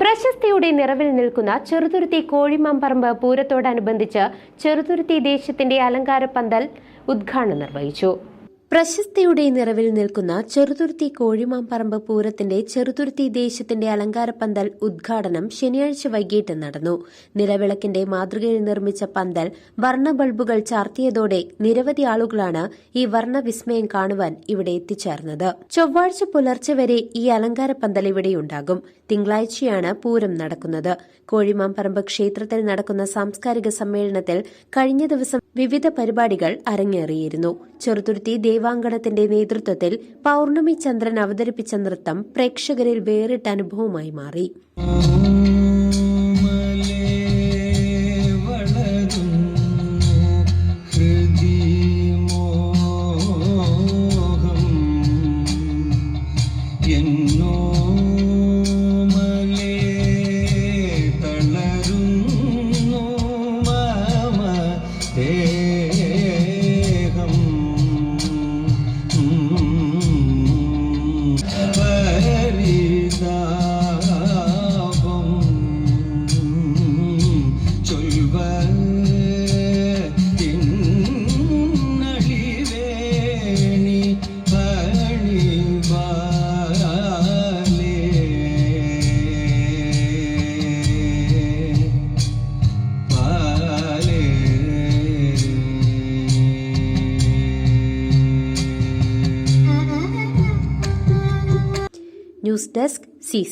പ്രശസ്തിയുടെ നിറവിൽ നിൽക്കുന്ന ചെറുതുരുത്തി കോഴിമാമ്പറമ്പ് പൂരത്തോടനുബന്ധിച്ച് ചെറുതുരുത്തി ദേശത്തിന്റെ അലങ്കാര പന്തൽ ഉദ്ഘാടനം നിർവഹിച്ചു. പ്രശസ്തിയുടെ നിറവിൽ നിൽക്കുന്ന ചെറുതുരുത്തി കോഴിമാമ്പറമ്പ് പൂരത്തിന്റെ ചെറുതുരുത്തി ദേശത്തിന്റെ അലങ്കാര പന്തൽ ഉദ്ഘാടനം ശനിയാഴ്ച വൈകിട്ട് നടന്നു. നിലവിളക്കിന്റെ മാതൃകയിൽ നിർമ്മിച്ച പന്തൽ വർണ ബൾബുകൾ ചാർത്തിയതോടെ നിരവധി ആളുകളാണ് ഈ വർണവിസ്മയം കാണുവാൻ ഇവിടെ എത്തിച്ചേർന്നത്. ചൊവ്വാഴ്ച പുലർച്ചെ വരെ ഈ അലങ്കാര പന്തൽ ഇവിടെയുണ്ടാകും. തിങ്കളാഴ്ചയാണ് പൂരം നടക്കുന്നത്. കോഴിമാമ്പറമ്പ് ക്ഷേത്രത്തിൽ നടക്കുന്ന സാംസ്കാരിക സമ്മേളനത്തിൽ കഴിഞ്ഞ ദിവസം വിവിധ പരിപാടികൾ അരങ്ങേറിയിരുന്നു. ചെറുതുരുത്തി ദേവാങ്കണത്തിന്റെ നേതൃത്വത്തിൽ പൗർണമി ചന്ദ്രൻ അവതരിപ്പിച്ച നൃത്തം പ്രേക്ഷകരിൽ വേറിട്ട അനുഭവമായി മാറി. എന്നോ ന്യൂസ് ഡെസ്ക് സി